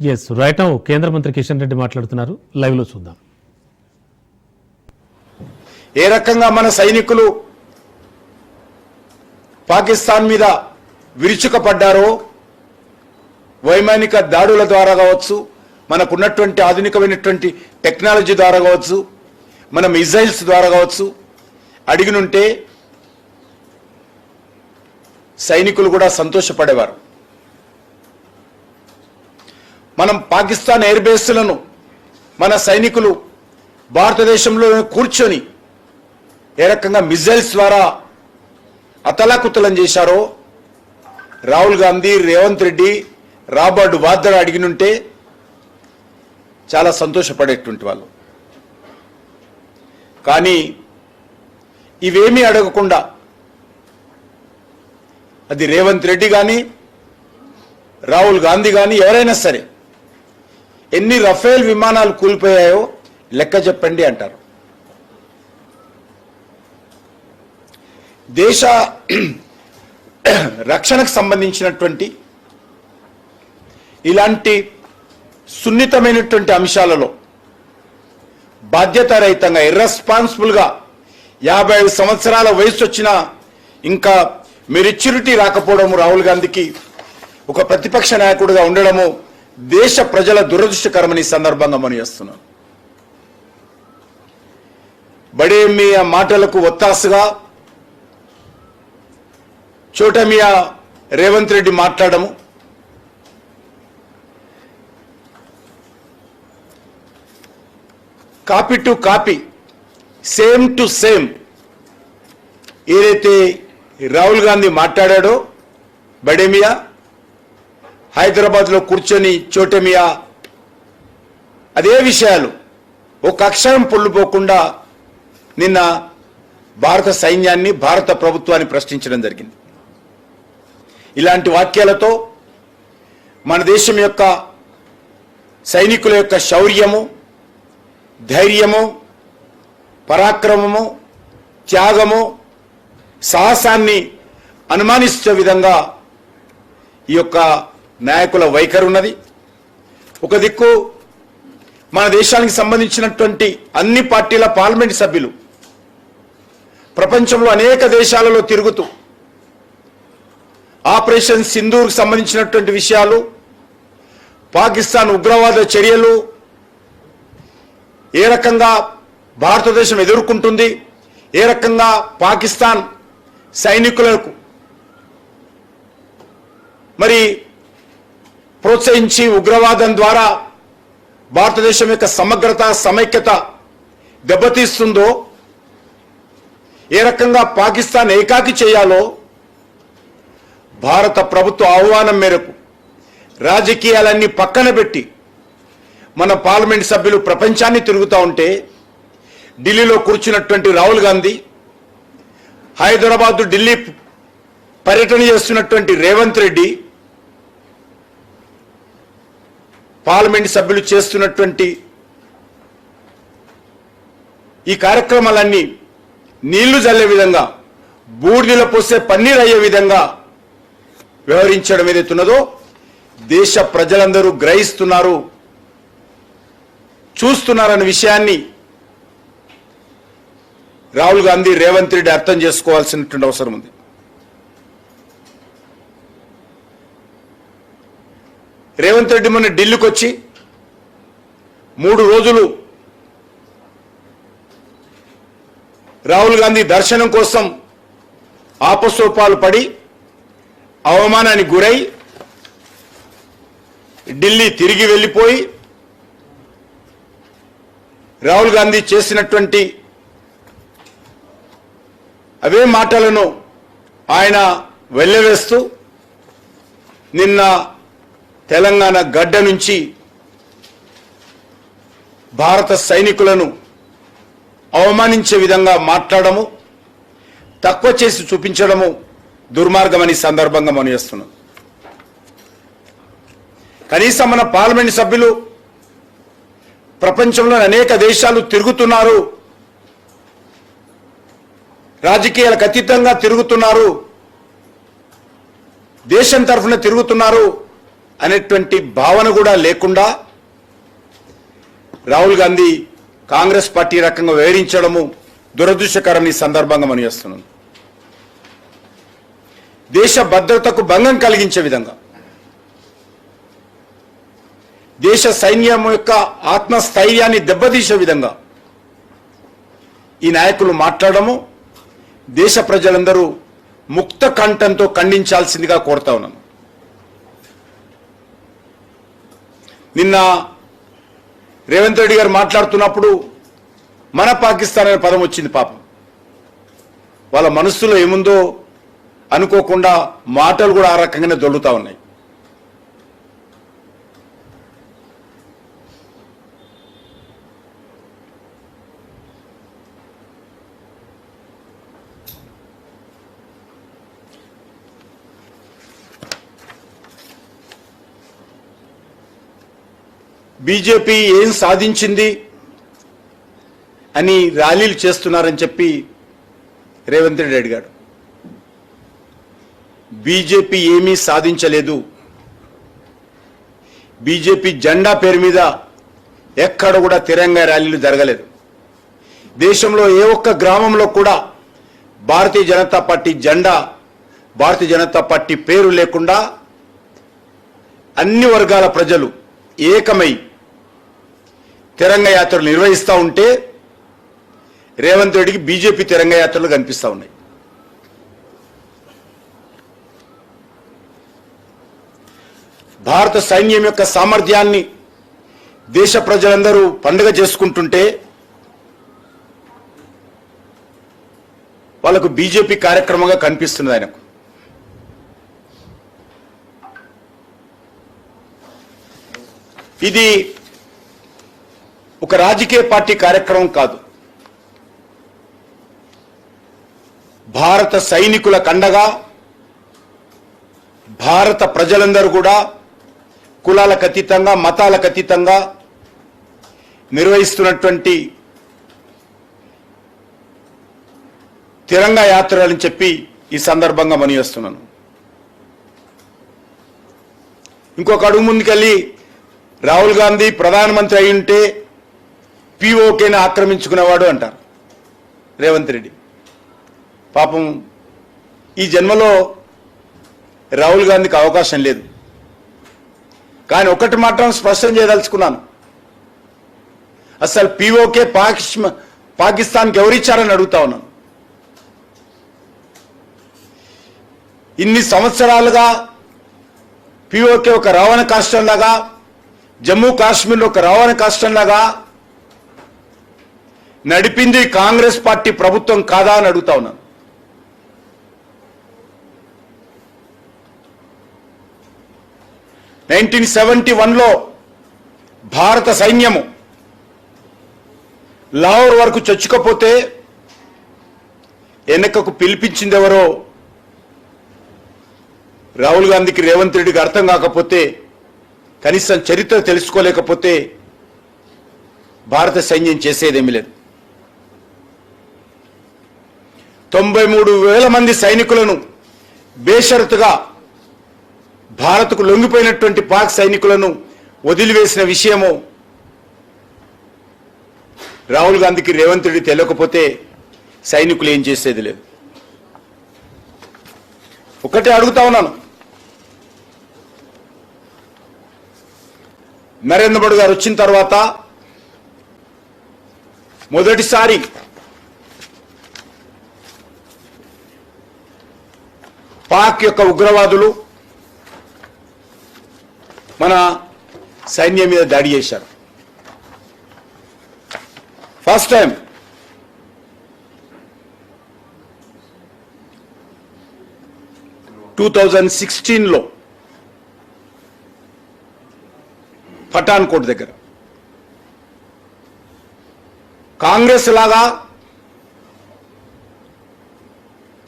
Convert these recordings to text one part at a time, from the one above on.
Yes right now కేంద్ర మంత్రి కిషన్ రెడ్డి మాట్లాడుతున్నారు. లైవ్లో చూద్దాం. ఏ రకంగా మన సైనికులు పాకిస్తాన్ మీద విరుచుకపడ్డారో వైమానిక దాడుల ద్వారా కావచ్చు మనకున్నటువంటి ఆధునికమైనటువంటి టెక్నాలజీ ద్వారా కావచ్చు మన మిజైల్స్ ద్వారా కావచ్చు అడిగినుంటే సైనికులు కూడా సంతోషపడేవారు. మనం పాకిస్తాన్ ఎయిర్ బేస్లను మన సైనికులు భారతదేశంలో కూర్చొని ఏ రకంగా మిజైల్స్ ద్వారా అతలాకుతలం చేశారో రాహుల్ గాంధీ రేవంత్ రెడ్డి రాబర్ట్ వాద్ర అడిగినుంటే చాలా సంతోషపడేటువంటి వాళ్ళు. కానీ ఇవేమీ అడగకుండా అది రేవంత్ రెడ్డి కానీ రాహుల్ గాంధీ కానీ ఎవరైనా సరే ఎన్ని రఫేల్ విమానాలు కూలిపోయాయో లెక్క చెప్పండి అంటారు. దేశ రక్షణకు సంబంధించినటువంటి ఇలాంటి సున్నితమైనటువంటి అంశాలలో బాధ్యతారహితంగా ఇర్రెస్పాన్సిబుల్గా యాభై ఐదు సంవత్సరాల వయసు వచ్చినా ఇంకా మెరిచ్యూరిటీ రాకపోవడము రాహుల్ గాంధీకి ఒక ప్రతిపక్ష నాయకుడిగా ఉండడము దేశ ప్రజల దురదృష్టకరమని సందర్భంగా మనం చేస్తున్నాం. బడే మీ మాటలకు ఒత్తాసుగా చోటమియా రేవంత్ రెడ్డి మాట్లాడము. Copy to copy same to same ఏదైతే రాహుల్ గాంధీ మాట్లాడాడో బడేమియా హైదరాబాద్లో కూర్చొని చోటమియా. అదే విషయాలు. ఒక అక్షరం పొల్లుపోకుండా నిన్న భారత సైన్యాన్ని భారత ప్రభుత్వాన్ని ప్రశ్నించడం జరిగింది. ఇలాంటి వాక్యాలతో మన దేశం యొక్క సైనికుల యొక్క శౌర్యము ధైర్యము పరాక్రమము త్యాగము సాహసాన్ని అనుమానించే విధంగా ఈ యొక్క నాయకుల వైఖరి ఉన్నది. ఒక దిక్కు మన దేశానికి సంబంధించినటువంటి అన్ని పార్టీల పార్లమెంట్ సభ్యులు ప్రపంచంలో అనేక దేశాలలో తిరుగుతూ ఆపరేషన్ సింధూర్కి సంబంధించినటువంటి విషయాలు పాకిస్తాన్ ఉగ్రవాద చర్యలు ఏ రకంగా భారతదేశం ఎదుర్కొంటుంది ఏ రకంగా పాకిస్తాన్ సైనికులకు మరి ప్రోత్సహించి ఉగ్రవాదం ద్వారా భారతదేశం యొక్క సమగ్రత సమైక్యత దెబ్బతీస్తుందో ఏ రకంగా పాకిస్తాన్ ఏకాకి చేయాలో భారత ప్రభుత్వ ఆహ్వానం మేరకు రాజకీయాలన్నీ పక్కన పెట్టి మన పార్లమెంట్ సభ్యులు ప్రపంచాన్ని తిరుగుతూ ఉంటే ఢిల్లీలో కూర్చున్నటువంటి రాహుల్ గాంధీ హైదరాబాద్ ఢిల్లీ పర్యటన చేస్తున్నటువంటి రేవంత్ రెడ్డి పార్లమెంట్ సభ్యులు చేస్తున్నటువంటి ఈ కార్యక్రమాలన్నీ నీళ్ళు జల్లే విధంగా బూడిదల పోసే పన్నీరు అయ్యే విధంగా వ్యవహరించడం ఏదైతున్నదో దేశ ప్రజలందరూ గ్రహిస్తున్నారు చూస్తున్నారన్న విషయాన్ని రాహుల్ గాంధీ రేవంత్ రెడ్డి అర్థం చేసుకోవాల్సినటువంటి అవసరం ఉంది. రేవంత్ రెడ్డి మొన్న ఢిల్లీకి వచ్చి మూడు రోజులు రాహుల్ గాంధీ దర్శనం కోసం ఆపసోపాలు పడి అవమానానికి గురై ఢిల్లీ తిరిగి వెళ్ళిపోయి రాహుల్ గాంధీ చేసినటువంటి అవే మాటలను ఆయన వెళ్ళవేస్తూ నిన్న తెలంగాణ గడ్డ నుంచి భారత సైనికులను అవమానించే విధంగా మాట్లాడము తక్కువ చేసి చూపించడము దుర్మార్గమని సందర్భంగా మనం చేస్తున్నాం. కనీసం మన పార్లమెంట్ సభ్యులు ప్రపంచంలోని అనేక దేశాలు తిరుగుతున్నారు రాజకీయాలకు అతీతంగా తిరుగుతున్నారు దేశం తరఫున తిరుగుతున్నారు అనేటువంటి భావన కూడా లేకుండా రాహుల్ గాంధీ కాంగ్రెస్ పార్టీ రకంగా వివరించడము దురదృష్టకరం ఈ సందర్భంగా మనం చేస్తున్నాం. దేశ భద్రతకు భంగం కలిగించే విధంగా దేశ సైన్యం యొక్క ఆత్మస్థైర్యాన్ని దెబ్బతీసే విధంగా ఈ నాయకులు మాట్లాడము దేశ ప్రజలందరూ ముక్త కంఠంతో ఖండించాల్సిందిగా కోరుతా ఉన్నాను నిన్న రేవంత్ రెడ్డి గారు మాట్లాడుతున్నప్పుడు మన పాకిస్తాన్ అనే పదం వచ్చింది పాపం. వాళ్ళ మనస్సులో ఏముందో అనుకోకుండా మాటలు కూడా ఆ రకంగానే దొల్లుతా ఉన్నాయి. బీజేపీ ఏం సాధించింది అని ర్యాలీలు చేస్తున్నారని చెప్పి రేవంత్ రెడ్డి అడిగాడు. బీజేపీ ఏమీ సాధించలేదు. బీజేపీ జెండా పేరు మీద ఎక్కడ కూడా తిరంగా ర్యాలీలు జరగలేదు. దేశంలో ఏ ఒక్క గ్రామంలో కూడా భారతీయ జనతా పార్టీ జెండా భారతీయ జనతా పార్టీ పేరు లేకుండా అన్ని వర్గాల ప్రజలు ఏకమై తిరంగ యాత్రలు నిర్వహిస్తూ ఉంటే రేవంత్ రెడ్డికి బీజేపీ తిరంగ యాత్రలు కనిపిస్తూ ఉన్నాయి. భారత సైన్యం యొక్క సామర్థ్యాన్ని దేశ ప్రజలందరూ పండుగ చేసుకుంటుంటే వాళ్ళకు బీజేపీ కార్యక్రమంగా కనిపిస్తున్నది ఆయనకు. ఇది ఒక రాజకీయ పార్టీ కార్యక్రమం కాదు. భారత సైనికుల కండగా భారత ప్రజలందరూ కూడా కులాలకు అతీతంగా మతాలకు అతీతంగా నిర్వహిస్తున్నటువంటి తిరంగా యాత్రలని చెప్పి ఈ సందర్భంగా మనియేస్తున్నాను ఇంకొక అడుగు ముందుకెళ్ళి రాహుల్ గాంధీ ప్రధానమంత్రి అయి ఉంటే పీఓకేని ఆక్రమించుకునేవాడు అంటారు. రేవంత్ రెడ్డి. పాపం ఈ జన్మలో రాహుల్ గాంధీకి అవకాశం లేదు. కానీ ఒకటి మాత్రం స్పష్టం చేయదలుచుకున్నాను. అసలు పిఓకే పాకిష్ పాకిస్తాన్కి ఎవరిచ్చారని అడుగుతా ఉన్నాను. ఇన్ని సంవత్సరాలుగా పిఓకే ఒక రావణ కాష్టంలాగా జమ్మూ కాశ్మీర్లో ఒక రావణ కాష్టంలాగా నడిపింది కాంగ్రెస్ పార్టీ ప్రభుత్వం కాదా అని అడుగుతా ఉన్నాను నైన్టీన్ సెవెంటీ వన్లో భారత సైన్యము లాహోర్ వరకు చొచ్చుకపోతే వెనకకు పిలిపించింది ఎవరో రాహుల్ గాంధీకి రేవంత్ రెడ్డికి అర్థం కాకపోతే కనీసం చరిత్ర తెలుసుకోలేకపోతే భారత సైన్యం చేసేదేమీ లేదు. తొంభై మూడు వేల మంది సైనికులను బేషరతుగా భారత్కు లొంగిపోయినటువంటి పాక్ సైనికులను వదిలివేసిన విషయము రాహుల్ గాంధీకి రేవంత్ రెడ్డి తెలియకపోతే సైనికులు ఏం చేసేది లేదు. ఒకటే అడుగుతా ఉన్నాను. నరేంద్ర మోడీ గారు వచ్చిన తర్వాత మొదటిసారి పాక్ యొక్క ఉగ్రవాదులు మన సైన్యం మీద దాడి చేశారు. ఫస్ట్ టైం టూ థౌజండ్ సిక్స్టీన్లో పఠాన్కోట్ దగ్గర. కాంగ్రెస్ లాగా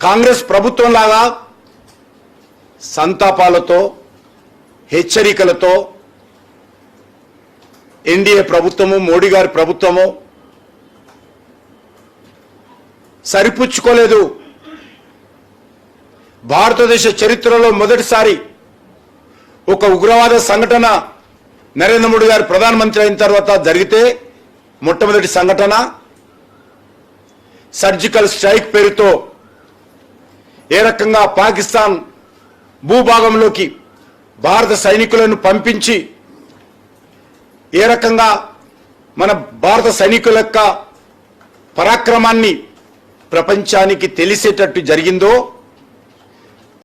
కాంగ్రెస్ ప్రభుత్వం లాగా సంతాపాలతో హెచ్చరికలతో ఎన్డీఏ ప్రభుత్వము మోడీ గారి ప్రభుత్వము సరిపుచ్చుకోలేదు. భారతదేశ చరిత్రలో మొదటిసారి ఒక ఉగ్రవాద సంఘటన నరేంద్ర మోడీ గారు ప్రధానమంత్రి అయిన తర్వాత జరిగితే మొట్టమొదటి సంఘటన సర్జికల్ స్ట్రైక్ పేరుతో ఏ రకంగా పాకిస్తాన్ భూభాగంలోకి భారత సైనికులను పంపించి ఏ రకంగా మన భారత సైనికుల యొక్క పరాక్రమాన్ని ప్రపంచానికి తెలిసేటట్టు జరిగిందో